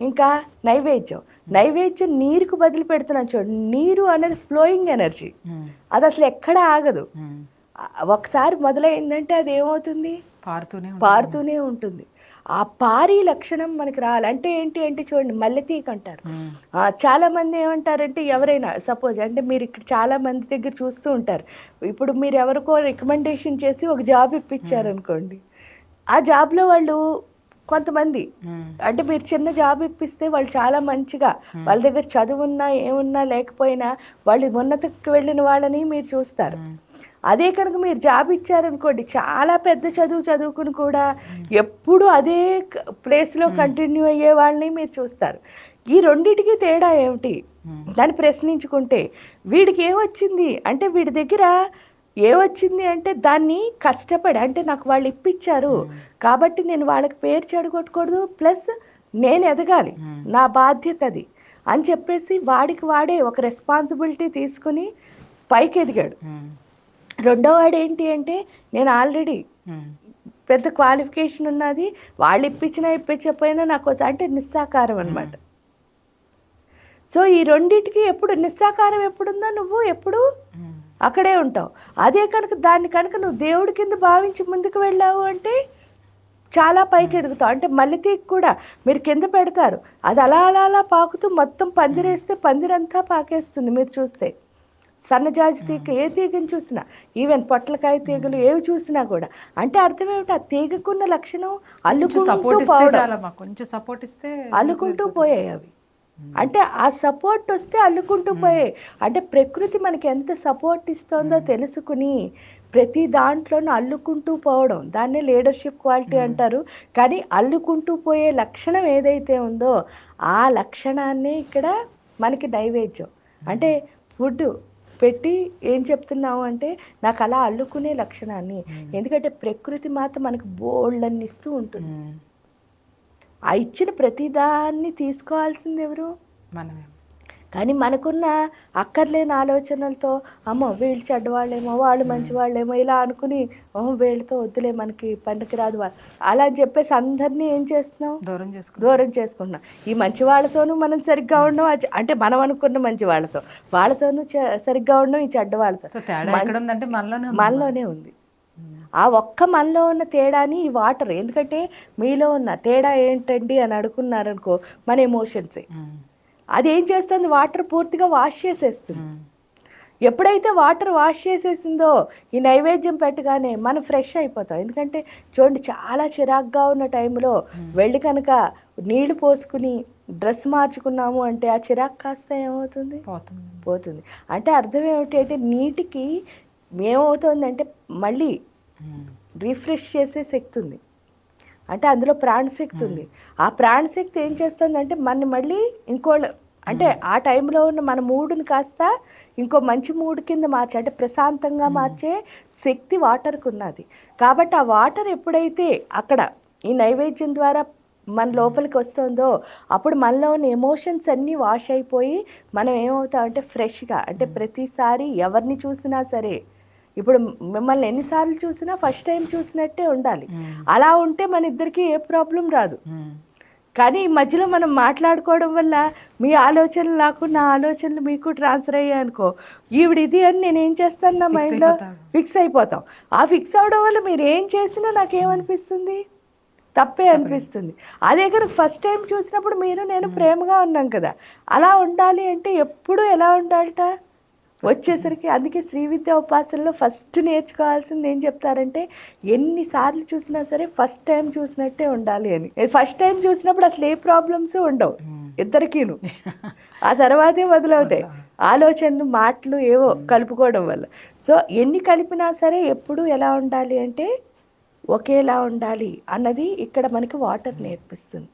ఇంకా నైవేద్యం. నైవేద్యం నీరుకు బదిలి పెడుతున్నాను చూడండి నీరు అనేది ఫ్లోయింగ్ ఎనర్జీ అది అసలు ఎక్కడ ఆగదు. ఒకసారి మొదలైందంటే అది ఏమవుతుంది? పారుతూనే. పారుతూనే ఉంటుంది. ఆ పారి లక్షణం మనకి రావాలి. అంటే ఏంటి అంటే చూడండి మల్లెతీగ అంటారు. చాలా మంది ఏమంటారంటే ఎవరైనా సపోజ్ అంటే మీరు ఇక్కడ చాలా మంది దగ్గర చూస్తూ ఉంటారు. ఇప్పుడు మీరు ఎవరికో రికమెండేషన్ చేసి ఒక జాబ్ ఇప్పించారు అనుకోండి ఆ జాబ్లో వాళ్ళు కొంతమంది. అంటే మీరు చిన్న జాబ్ ఇప్పిస్తే వాళ్ళు చాలా మంచిగా వాళ్ళ దగ్గర చదువు ఉన్నా ఏమున్నా లేకపోయినా వాళ్ళు ఉన్నతకి వెళ్ళిన వాళ్ళని మీరు చూస్తారు. అదే కనుక మీరు జాబ్ ఇచ్చారనుకోండి చాలా పెద్ద చదువు చదువుకుని కూడా ఎప్పుడు అదే ప్లేస్లో కంటిన్యూ అయ్యే వాళ్ళని మీరు చూస్తారు. ఈ రెండిటికి తేడా ఏమిటి? దాన్ని ప్రశ్నించుకుంటే వీడికి ఏమొచ్చింది? అంటే వీడి దగ్గర ఏమొచ్చింది అంటే దాన్ని కష్టపడి అంటే నాకు వాళ్ళు ఇప్పించారు కాబట్టి నేను వాళ్ళకి పేరు చెడగొట్టకూడదు ప్లస్ నేను ఎదగాలి. నా బాధ్యత అది. అని చెప్పేసి వాడికి వాడే ఒక రెస్పాన్సిబిలిటీ తీసుకుని పైకి ఎదిగాడు. రెండో వాడు ఏంటి అంటే నేను ఆల్రెడీ. పెద్ద క్వాలిఫికేషన్ ఉన్నది వాళ్ళు ఇప్పించినా ఇప్పించకపోయినా నాకు. అంటే నిస్సాకారం అనమాట సో ఈ రెండిటికి ఎప్పుడు నిస్సాకారం ఎప్పుడుందో నువ్వు? ఎప్పుడు. అక్కడే ఉంటావు. అదే కనుక దాన్ని కనుక నువ్వు దేవుడి కింద భావించి ముందుకు వెళ్ళావు అంటే చాలా పైకి ఎదుగుతావు. అంటే మల్లెతీగ కూడా మీరు కింద పెడతారు. అది అలా అలా అలా పాకుతూ మొత్తం పందిరేస్తే పందిరంతా పాకేస్తుంది మీరు చూస్తే. సన్నజాజి తీగ ఏ తీగని చూసినా ఈవెన్ పొట్లకాయ తీగలు ఏవి చూసినా కూడా. అంటే అర్థం ఏమిటి? ఆ తీగకున్న లక్షణం అల్లుకుంటూ కొంచెం సపోర్ట్ ఇస్తే అల్లుకుంటూ పోయాయి అవి. అంటే ఆ సపోర్ట్ వస్తే అల్లుకుంటూ పోయాయి అంటే ప్రకృతి మనకి ఎంత సపోర్ట్ ఇస్తుందో తెలుసుకుని ప్రతి దాంట్లోనూ అల్లుకుంటూ పోవడం. దాన్నే లీడర్షిప్ క్వాలిటీ అంటారు. కానీ అల్లుకుంటూ పోయే లక్షణం ఏదైతే ఉందో ఆ లక్షణాన్ని ఇక్కడ మనకి నైవేద్యం. అంటే ఫుడ్ పెట్టి ఏం చెప్తున్నావు అంటే నాకు అలా అల్లుకునే లక్షణాన్ని. ఎందుకంటే ప్రకృతి మాత మనకు బోల్డన్ని ఇస్తూ ఉంటుంది. ఆ ఇచ్చిన ప్రతిదాన్ని తీసుకోవాల్సింది ఎవరు? మనమే. కానీ మనకున్న అక్కర్లేని ఆలోచనలతో అమ్మో వీళ్ళు చెడ్డవాళ్ళేమో వాళ్ళు మంచి వాళ్ళేమో ఇలా అనుకుని ఓహో వీళ్ళతో వద్దులే మనకి పండుగ రాదు వా-" అలా అని చెప్పేసి అందరినీ ఏం చేస్తున్నాం దూరం చేసుకుంటాం దూరం చేసుకుంటున్నాం. ఈ మంచి వాళ్ళతోనూ మనం సరిగ్గా ఉండడం అంటే మనం అనుకున్న మంచి వాళ్ళతో వాళ్ళతోనూ సరిగ్గా ఉండడం ఈ చెడ్డ వాళ్ళతో మనలోనే ఉంది. ఆ ఒక్క మనలో ఉన్న తేడాని ఈ వాటర్. ఎందుకంటే మీలో ఉన్న తేడా ఏంటండి అని అడుగున్నారనుకో మన ఎమోషన్సే. అది ఏం చేస్తుంది? వాటర్ పూర్తిగా వాష్ చేసేస్తుంది. ఎప్పుడైతే వాటర్ వాష్ చేసేసిందో ఈ నైవేద్యం పెట్టగానే మనం ఫ్రెష్ అయిపోతాం. ఎందుకంటే చూడండి చాలా చిరాగ్గా ఉన్న టైంలో వెళ్ళి కనుక నీళ్ళు పోసుకుని డ్రెస్ మార్చుకున్నాము అంటే ఆ చిరాకు కాస్త ఏమవుతుంది? పోతుంది. పోతుంది. అంటే అర్థం ఏమిటి అంటే నీటికి ఏమవుతుందంటే మళ్ళీ. రిఫ్రెష్ చేసే శక్తి ఉంది అంటే అందులో ప్రాణశక్తి ఉంది ఆ ప్రాణశక్తి ఏం చేస్తుందంటే మన మళ్ళీ ఇంకో అంటే ఆ టైంలో ఉన్న మన మూడుని కాస్త ఇంకో మంచి మూడు కింద మార్చి అంటే ప్రశాంతంగా మార్చే శక్తి వాటర్కి ఉన్నది. కాబట్టి ఆ వాటర్ ఎప్పుడైతే అక్కడ ఈ నైవేద్యం ద్వారా మన లోపలికి వస్తుందో అప్పుడు మనలో ఉన్న ఎమోషన్స్ అన్నీ వాష్ అయిపోయి మనం ఏమవుతామంటే ఫ్రెష్గా అంటే ప్రతిసారి ఎవరిని చూసినా సరే ఇప్పుడు మిమ్మల్ని ఎన్నిసార్లు చూసినా ఫస్ట్ టైం చూసినట్టే ఉండాలి. అలా ఉంటే మన ఇద్దరికి ఏ ప్రాబ్లం రాదు. కానీ ఈ మధ్యలో మనం మాట్లాడుకోవడం వల్ల మీ ఆలోచనలు నాకు నా ఆలోచనలు మీకు ట్రాన్స్ఫర్ అయ్యాయి అనుకో ఈవిడ ఇది అని నేను ఏం చేస్తాను నా మైండ్లో. ఫిక్స్ అయిపోతాం. ఆ ఫిక్స్ అవడం వల్ల మీరు ఏం చేసినా నాకేమనిపిస్తుంది? తప్పే అనిపిస్తుంది. అదే కనుక ఫస్ట్ టైం చూసినప్పుడు మీరు నేను ప్రేమగా ఉన్నాం కదా. అలా ఉండాలి అంటే ఎప్పుడు ఎలా ఉండాలట? వచ్చేసరికి అందుకే శ్రీ విద్యా ఉపాసనలో ఫస్ట్ నేర్చుకోవాల్సింది ఏం చెప్తారంటే ఎన్నిసార్లు చూసినా సరే ఫస్ట్ టైం చూసినట్టే ఉండాలి అని. ఫస్ట్ టైం చూసినప్పుడు అసలు ఏ ప్రాబ్లమ్స్ ఉండవు ఇద్దరికీను. ఆ తర్వాతే మొదలవుతాయి. ఆలోచనలు మాటలు ఏవో కలుపుకోవడం వల్ల. సో ఎన్ని కలిపినా సరే ఎప్పుడు ఎలా ఉండాలి అంటే ఒకేలా ఉండాలి అన్నది ఇక్కడ మనకి వాటర్ నేర్పిస్తుంది.